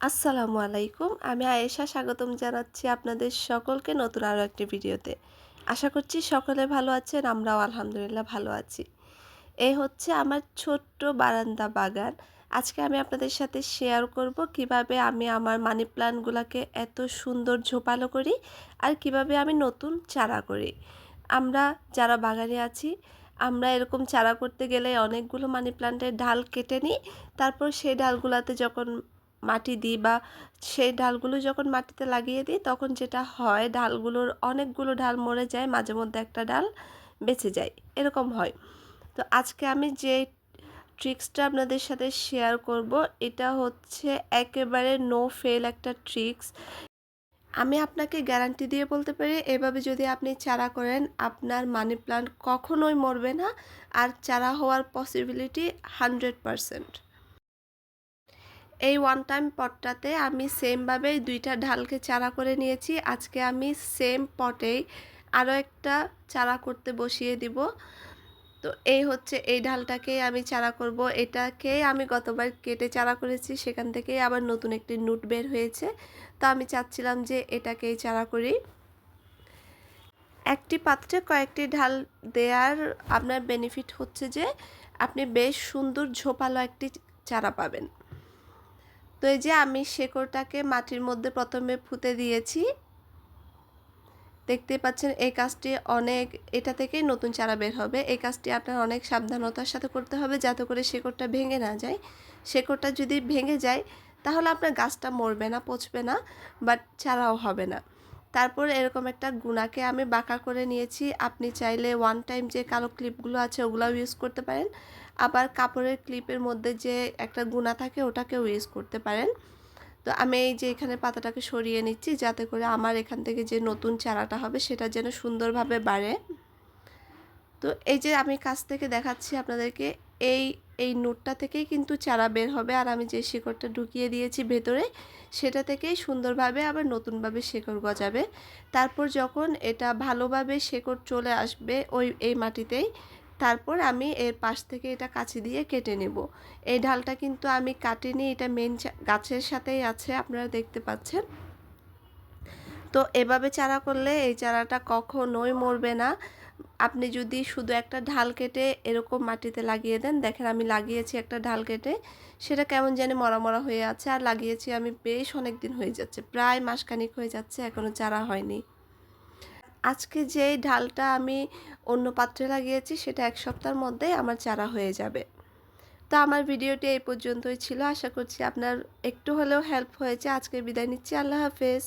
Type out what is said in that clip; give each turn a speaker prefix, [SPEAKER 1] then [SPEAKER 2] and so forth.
[SPEAKER 1] আসসালামু আলাইকুম। আমি আয়েশা, স্বাগতম জানাচ্ছি আপনাদের সকলকে নতুন আরও একটি ভিডিওতে। আশা করছি সকলে ভালো আছেন, আমরাও আলহামদুলিল্লাহ ভালো আছি। এই হচ্ছে আমার ছোট্ট বারান্দা বাগান। আজকে আমি আপনাদের সাথে শেয়ার করব কীভাবে আমি আমার মানি প্লান্টগুলোকে এত সুন্দর ঝোপালো করি আর কীভাবে আমি নতুন চারা করি। আমরা যারা বাগানে আছি, আমরা এরকম চারা করতে গেলে অনেকগুলো মানি প্লান্টের ডাল কেটে নিই। তারপর সেই ডালগুলোতে যখন মাটি দিই বা সেই ডালগুলো যখন মাটিতে লাগিয়ে দিই, তখন যেটা হয় ডালগুলোর অনেকগুলো ডাল মরে যায়, মাঝে মধ্যে একটা ডাল বেঁচে যায়। এরকম হয়। তো আজকে আমি যে ট্রিক্সটা আপনাদের সাথে শেয়ার করব, এটা হচ্ছে একেবারে নো ফেল একটা ট্রিক্স। আমি আপনাকে গ্যারান্টি দিয়ে বলতে পারি, এভাবে যদি আপনি চারা করেন, আপনার মানি প্লান্ট কখনোই মরবে না, আর চারা হওয়ার পসিবিলিটি হান্ড্রেড পারসেন্ট এই ওয়ান টাইম পটটাতে আমি সেমভাবে দুইটা ঢালকে চারা করে নিয়েছি। আজকে আমি সেম পটেই আরও একটা চারা করতে বসিয়ে দিব। তো এই হচ্ছে এই ঢালটাকে আমি চারা করব। এটাকে আমি গতবার কেটে চারা করেছি, সেখান থেকেই আবার নতুন একটি নুট বের হয়েছে। তো আমি চাচ্ছিলাম যে এটাকেই চারা করি। একটি পাত্রে কয়েকটি ঢাল দেওয়ার আপনার বেনিফিট হচ্ছে যে আপনি বেশ সুন্দর ঝোপালো একটি চারা পাবেন। তো এই যে আমি শেকড়টাকে মাটির মধ্যে প্রথমে ফুতে দিয়েছি। দেখতে পাচ্ছেন এই কাজটি অনেক, এটা থেকেই নতুন চারা বের হবে। এই কাজটি আপনার অনেক সাবধানতার সাথে করতে হবে যাতে করে শেকড়টা ভেঙে না যায়। শেকড়টা যদি ভেঙে যায়, তাহলে আপনার গাছটা মরবে না, পচবে না, বাট চারাও হবে না। তারপর এরকম একটা গুণাকে আমি বাঁকা করে নিয়েছি। আপনি চাইলে ওয়ান টাইম যে কালো ক্লিপগুলো আছে ওগুলাও ইউজ করতে পারেন। আবার কাপড়ের ক্লিপের মধ্যে যে একটা গুণা থাকে ওটাকেও ইউজ করতে পারেন। তো আমি এই যে এখানে পাতাটাকে সরিয়ে নিচ্ছি যাতে করে আমার এখান থেকে যে নতুন চারাটা হবে সেটা যেন সুন্দরভাবে বাড়ে। তো এই যে আমি কাছ থেকে দেখাচ্ছি আপনাদেরকে এই এই নোটটা থেকেই কিন্তু চারা বের হবে। আর আমি যে শিকড়টা ঢুকিয়ে দিয়েছি ভেতরে, সেটা থেকেই সুন্দরভাবে আবার নতুনভাবে শেকড় গজাবে। তারপর যখন এটা ভালোভাবে শেকড় চলে আসবে ওই, এই মাটিতেই, তারপর আমি এর পাশ থেকে এটা কাছে দিয়ে কেটে নেব। এই ঢালটা কিন্তু আমি কাটিনি, এটা মেন গাছের সাথেই আছে, আপনারা দেখতে পাচ্ছেন। তো এভাবে চারা করলে এই চারাটা কখনোই মরবে না। আপনি যদি শুধু একটা ঢাল কেটে এরকম মাটিতে লাগিয়ে দেন, দেখেন আমি লাগিয়েছি একটা ঢাল কেটে, সেটা কেমন জানি মরা মরা হয়ে আছে আর লাগিয়েছি আমি বেশ অনেক দিন হয়ে যাচ্ছে, প্রায় মাসখানিক হয়ে যাচ্ছে এখনও চারা হয়নি। আজকে যে ঢালটা আমি অন্য পাত্রে লাগিয়েছি, সেটা এক সপ্তাহের মধ্যেই আমার চারা হয়ে যাবে। তো আমার ভিডিওটি এই পর্যন্তই ছিল, আশা করছি আপনার একটু হলেও হেল্প হয়েছে। আজকে বিদায় নিচ্ছি, আল্লাহ হাফেজ।